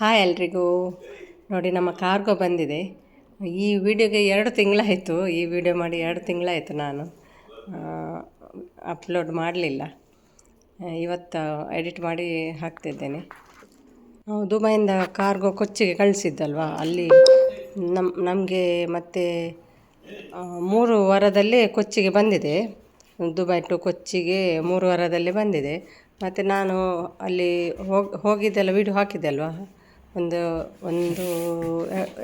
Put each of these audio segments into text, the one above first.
Hi ಎಲ್ರಿಗೂ. ನೋಡಿ ನಮ್ಮ ಕಾರ್ಗೋ ಬಂದಿದೆ. ಈ ವಿಡಿಯೋಗೆ ಎರಡು ತಿಂಗಳಾಯಿತು. ಈ ವಿಡಿಯೋ ಮಾಡಿ ಎರಡು ತಿಂಗಳಾಯಿತು ನಾನು. ಅಪ್ಲೋಡ್ ಮಾಡಲಿಲ್ಲ. ಇವತ್ತು ಎಡಿಟ್ ಮಾಡಿ ಹಾಕ್ತಿದ್ದೇನೆ. ದುಬೈಯಿಂದ ಕಾರ್ಗೋ ಕೊಚ್ಚಿಗೆ ಕಳಿಸಿದ್ದಲ್ವಾ? ಅಲ್ಲಿ ನಮ್ಮ ನಮಗೆ ಮತ್ತೆ ಮೂರು ವಾರದಲ್ಲಿ ಕೊಚ್ಚಿಗೆ ಬಂದಿದೆ. ದುಬೈ ಟು ಕೊಚ್ಚಿಗೆ ಮೂರು ವಾರದಲ್ಲಿ ಬಂದಿದೆ. ಮತ್ತು ನಾನು ಅಲ್ಲಿ ಹೋಗಿ, ಹೋಗಿದ್ದೆಲ್ಲ ವೀಡಿಯೋ ಹಾಕಿದ್ದೆ ಅಲ್ವಾ? ಒಂದು ಒಂದು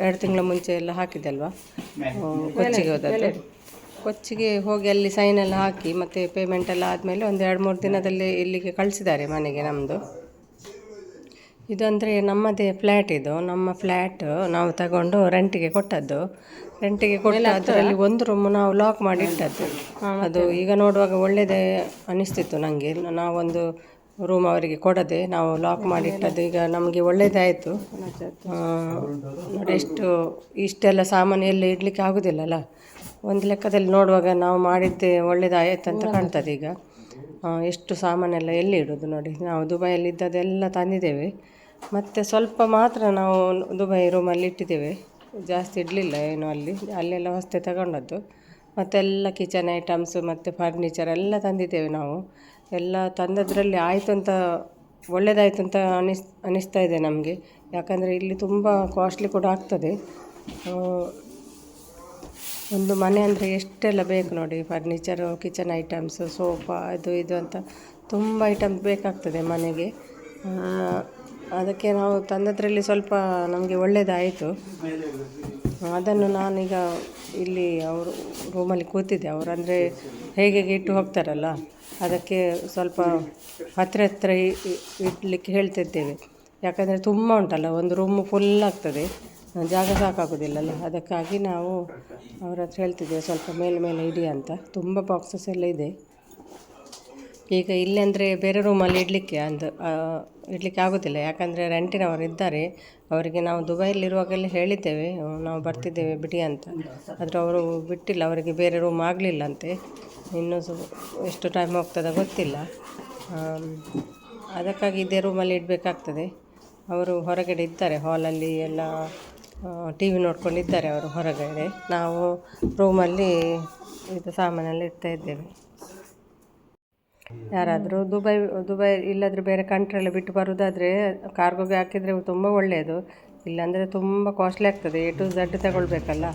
ಎರಡು ತಿಂಗಳ ಮುಂಚೆ ಎಲ್ಲ ಹಾಕಿದೆ ಅಲ್ವಾ ಕೊಚ್ಚಿಗೆ ಹೋದದ್ದು. ಕೊಚ್ಚಿಗೆ ಹೋಗಿ ಅಲ್ಲಿ ಸೈನ್ ಎಲ್ಲ ಹಾಕಿ ಮತ್ತು ಪೇಮೆಂಟ್ ಎಲ್ಲ ಆದಮೇಲೆ ಒಂದು ಎರಡು ಮೂರು ದಿನದಲ್ಲಿ ಇಲ್ಲಿಗೆ ಕಳಿಸಿದ್ದಾರೆ ಮನೆಗೆ ನಮ್ಮದು ಇದು ಅಂದರೆ ನಮ್ಮದೇ ಫ್ಲ್ಯಾಟ್ ಇದು. ನಮ್ಮ ಫ್ಲ್ಯಾಟ್ ನಾವು ತಗೊಂಡು ರೆಂಟಿಗೆ ಕೊಟ್ಟದ್ದು. ರೆಂಟಿಗೆ ಕೊಟ್ಟು ಅದರಲ್ಲಿ ಒಂದು ರೂಮ್ ನಾವು ಲಾಕ್ ಮಾಡಿ ಇಟ್ಟದ್ದು ಅದು ಈಗ ನೋಡುವಾಗ ಒಳ್ಳೆಯದೇ ಅನಿಸ್ತಿತ್ತು ನನಗೆ ನಾವೊಂದು ರೂಮ್ ಅವರಿಗೆ ಕೊಡದೆ ನಾವು ಲಾಕ್ ಮಾಡಿ ಇಟ್ಟದ್ದು ಈಗ ನಮಗೆ ಒಳ್ಳೆಯದಾಯಿತು ನೋಡಿ ಎಷ್ಟು, ಇಷ್ಟೆಲ್ಲ ಸಾಮಾನು ಎಲ್ಲ ಇಡಲಿಕ್ಕೆ ಆಗೋದಿಲ್ಲಲ್ಲ? ಒಂದು ಲೆಕ್ಕದಲ್ಲಿ ನೋಡುವಾಗ ನಾವು ಮಾಡಿದ್ದೆ ಒಳ್ಳೇದಾಯಿತು ಅಂತ ಕಾಣ್ತದೆ ಈಗ. ಎಷ್ಟು ಸಾಮಾನೆಲ್ಲ ಎಲ್ಲಿ ಇಡೋದು ನೋಡಿ? ನಾವು ದುಬೈಯಲ್ಲಿ ಇದ್ದದೆಲ್ಲ ತಂದಿದ್ದೇವೆ. ಮತ್ತು ಸ್ವಲ್ಪ ಮಾತ್ರ ನಾವು ದುಬೈ ರೂಮಲ್ಲಿ ಇಟ್ಟಿದ್ದೇವೆ. ಜಾಸ್ತಿ ಇಡಲಿಲ್ಲ ಏನು ಅಲ್ಲಿ. ಅಲ್ಲೆಲ್ಲ ಹೊಸ್ತೆ ತಗೊಂಡದ್ದು. ಮತ್ತೆಲ್ಲ ಕಿಚನ್ ಐಟಮ್ಸು ಮತ್ತು ಫರ್ನಿಚರ್ ಎಲ್ಲ ತಂದಿದ್ದೇವೆ ನಾವು. ಎಲ್ಲ ತಂದದ್ರಲ್ಲಿ ಆಯಿತು ಅಂತ ಒಳ್ಳೆಯದಾಯ್ತು ಅಂತ ಅನಿಸ್, ಅನಿಸ್ತಾ ಇದೆ ನಮಗೆ. ಯಾಕಂದರೆ ಇಲ್ಲಿ ತುಂಬ ಕಾಸ್ಟ್ಲಿ ಕೂಡ ಆಗ್ತದೆ. ಒಂದು ಮನೆ ಅಂದರೆ ಎಷ್ಟೆಲ್ಲ ಬೇಕು ನೋಡಿ ಫರ್ನಿಚರು ಕಿಚನ್ ಐಟಮ್ಸು ಸೋಫಾ ಅದು, ಇದು ಅಂತ ತುಂಬ ಐಟಮ್ಸ್ ಬೇಕಾಗ್ತದೆ ಮನೆಗೆ. ಅದಕ್ಕೆ ನಾವು ತಂದದ್ರಲ್ಲಿ ಸ್ವಲ್ಪ ನಮಗೆ ಒಳ್ಳೆಯದಾಯಿತು ಅದನ್ನು ನಾನೀಗ ಇಲ್ಲಿ ಅವರು ರೂಮಲ್ಲಿ ಕೂತಿದ್ದೆ. ಅವರು ಅಂದರೆ ಹೇಗೆ ಇಟ್ಟು ಹೋಗ್ತಾರಲ್ಲ, ಅದಕ್ಕೆ ಸ್ವಲ್ಪ ಹತ್ತಿರ ಹತ್ತಿರ ಇಡಲಿಕ್ಕೆ ಹೇಳ್ತಿದ್ದೇವೆ. ಯಾಕಂದರೆ ತುಂಬ ಉಂಟಲ್ಲ, ಒಂದು ರೂಮು ಫುಲ್ ಆಗ್ತದೆ. ಜಾಗ ಸಾಕಾಗೋದಿಲ್ಲಲ್ಲ, ಅದಕ್ಕಾಗಿ ನಾವು ಅವ್ರ ಹತ್ರ ಹೇಳ್ತಿದ್ದೇವೆ, ಸ್ವಲ್ಪ ಮೇಲೆ ಮೇಲೆ ಇಡಿ ಅಂತ. ತುಂಬ ಬಾಕ್ಸಸ್ ಎಲ್ಲ ಇದೆ. ಈಗ ಇಲ್ಲಿ ಅಂದರೆ ಬೇರೆ ರೂಮಲ್ಲಿ ಇಡಲಿಕ್ಕೆ ಅಂದು ಇಡಲಿಕ್ಕೆ ಆಗೋದಿಲ್ಲ. ಯಾಕಂದರೆ ರೆಂಟಿನವರು ಇದ್ದಾರೆ. ಅವರಿಗೆ ನಾವು ದುಬೈಯಲ್ಲಿರುವಾಗಲೇ ಹೇಳಿದ್ದೇವೆ. ನಾವು ಬರ್ತಿದ್ದೇವೆ ಬಿಡಿ ಅಂತ. ಆದರೆ ಅವರು ಬಿಟ್ಟಿಲ್ಲ. ಅವರಿಗೆ ಬೇರೆ ರೂಮ್ ಆಗಲಿಲ್ಲಂತೆ. ಇನ್ನೂ ಸು, ಎಷ್ಟು ಟೈಮ್ ಹೋಗ್ತದೆ ಗೊತ್ತಿಲ್ಲ. ಅದಕ್ಕಾಗಿ ಇದೇ ರೂಮಲ್ಲಿ ಇಡಬೇಕಾಗ್ತದೆ. ಅವರು ಹೊರಗಡೆ ಇದ್ದಾರೆ. ಹಾಲಲ್ಲಿ ಎಲ್ಲ ಟಿ ವಿ ನೋಡ್ಕೊಂಡಿದ್ದಾರೆ ಅವರು ಹೊರಗಡೆ. ನಾವು ರೂಮಲ್ಲಿ ಇದು ಸಾಮಾನೆಲ್ಲ ಇಡ್ತಾ ಇದ್ದೇವೆ. ಯಾರಾದರೂ ದುಬೈ ದುಬೈ ಇಲ್ಲಾದರೆ ಬೇರೆ ಕಂಟ್ರಿಯೆಲ್ಲ ಬಿಟ್ಟು ಬರೋದಾದರೆ ಕಾರ್ಗೋಗೆ ಹಾಕಿದರೆ ತುಂಬ ಒಳ್ಳೆಯದು. ಇಲ್ಲಾಂದರೆ ತುಂಬ ಕಾಸ್ಟ್ಲಿ ಆಗ್ತದೆ. ಎ ಟು ಝಡ್ ತಗೊಳ್ಬೇಕಲ್ಲ.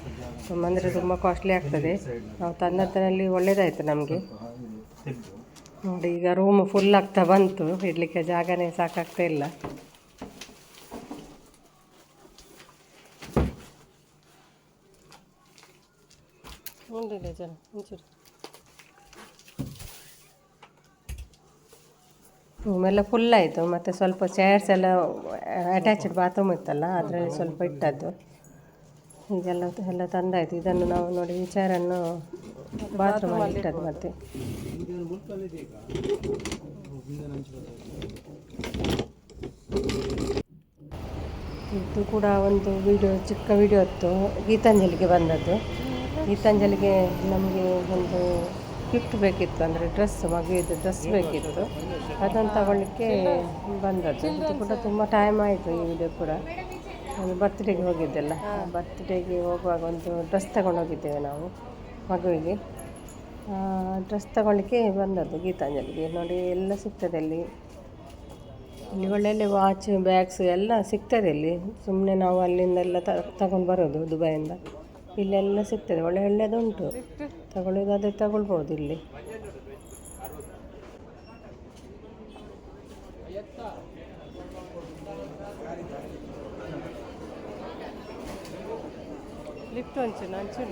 ತುಂಬ ಅಂದರೆ ತುಂಬ ಕಾಸ್ಟ್ಲಿ ಆಗ್ತದೆ. ನಾವು ತಂದದ್ರಲ್ಲಿ ಒಳ್ಳೆಯದಾಯಿತು ನಮಗೆ. ನೋಡಿ, ಈಗ ರೂಮ್ ಫುಲ್ ಆಗ್ತಾ ಬಂತು. ಇಡಲಿಕ್ಕೆ ಜಾಗನೇ ಸಾಕಾಗ್ತಾ ಇಲ್ಲ. ಜನ, ಒಂಚೂರು. ರೂಮೆಲ್ಲ ಫುಲ್ ಆಯಿತು. ಮತ್ತು ಸ್ವಲ್ಪ ಚೇರ್ಸ್ ಎಲ್ಲ ಅಟ್ಯಾಚ್ಡ್ ಬಾತ್ರೂಮ್ ಇತ್ತಲ್ಲ, ಅದರಲ್ಲಿ ಸ್ವಲ್ಪ ಇಟ್ಟದ್ದು. ಹೀಗೆಲ್ಲ ಎಲ್ಲ ತಂದಾಯಿತು. ಇದನ್ನು ನಾವು ನೋಡಿ, ಈ ಚೇರನ್ನು ಬಾತ್ರೂಮಲ್ಲಿ ಇಟ್ಟದ್ದು ಮತ್ತೆ. ಇದು ಕೂಡ ಒಂದು ವಿಡಿಯೋ ಚಿಕ್ಕ ವಿಡಿಯೋ ಇತ್ತು. ಗೀತಾಂಜಲಿಗೆ ಬಂದದ್ದು. ಗೀತಾಂಜಲಿಗೆ ನಮಗೆ ಒಂದು ಗಿಫ್ಟ್ ಬೇಕಿತ್ತು ಅಂದರೆ ಡ್ರೆಸ್ ಮಗುವಿದ್ದು ಡ್ರೆಸ್ ಬೇಕಿತ್ತು. ಅದನ್ನು ತಗೊಳ್ಳಿಕ್ಕೆ ಬಂದದ್ದು. ಇದು ಕೂಡ ತುಂಬ ಟೈಮ್ ಆಯಿತು ಈ ವಿಡಿಯೋ ಕೂಡ. ಒಂದು ಬರ್ತ್ಡೇಗೆ ಹೋಗಿದ್ದೆಲ್ಲ. ಬರ್ತ್ಡೇಗೆ ಹೋಗುವಾಗ ಒಂದು ಡ್ರೆಸ್ ತಗೊಂಡೋಗಿದ್ದೇವೆ ನಾವು ಮಗುವಿಗೆ. ಡ್ರೆಸ್ ತಗೊಳ್ಳಿಕ್ಕೆ ಬಂದದ್ದು ಗೀತಾಂಜಲಿಗೆ. ನೋಡಿ ಎಲ್ಲ ಸಿಗ್ತದೆ ಅಲ್ಲಿ. ಇಲ್ಲಿ ಒಳ್ಳೊಳ್ಳೆ ವಾಚ್ ಬ್ಯಾಗ್ಸ್ ಎಲ್ಲ ಸಿಗ್ತದೆ ಇಲ್ಲಿ ಸುಮ್ಮನೆ ನಾವು ಅಲ್ಲಿಂದೆಲ್ಲ ತಗೊಂಡು ಬರೋದು ದುಬೈಯಿಂದ. ಇಲ್ಲೆಲ್ಲ ಸಿಗ್ತದೆ. ಒಳ್ಳೆ ಒಳ್ಳೆಯದುಂಟು ತಗೊಳ್ಳೋದಾದರೆ ತಗೊಳ್ಬೋದು ಇಲ್ಲಿ. ಲಿಫ್ಟ್ ಒಂಚೂರು ಅಂಚೂರು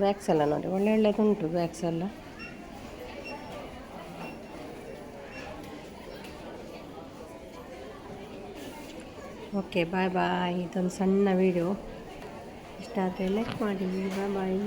ಬ್ಯಾಗ್ಸ್ ಎಲ್ಲ ನೋಡಿ ಒಳ್ಳೆ ಒಳ್ಳೆಯದುಂಟು ಬ್ಯಾಗ್ಸ್ ಎಲ್ಲ ಓಕೆ ಬಾಯ್ ಬಾಯ್ ಇದೊಂದು ಸಣ್ಣ ವೀಡಿಯೋ ಇಷ್ಟ ಆದರೆ ಲೈಕ್ ಮಾಡಿ ಬಾಯ್ ಬಾಯ್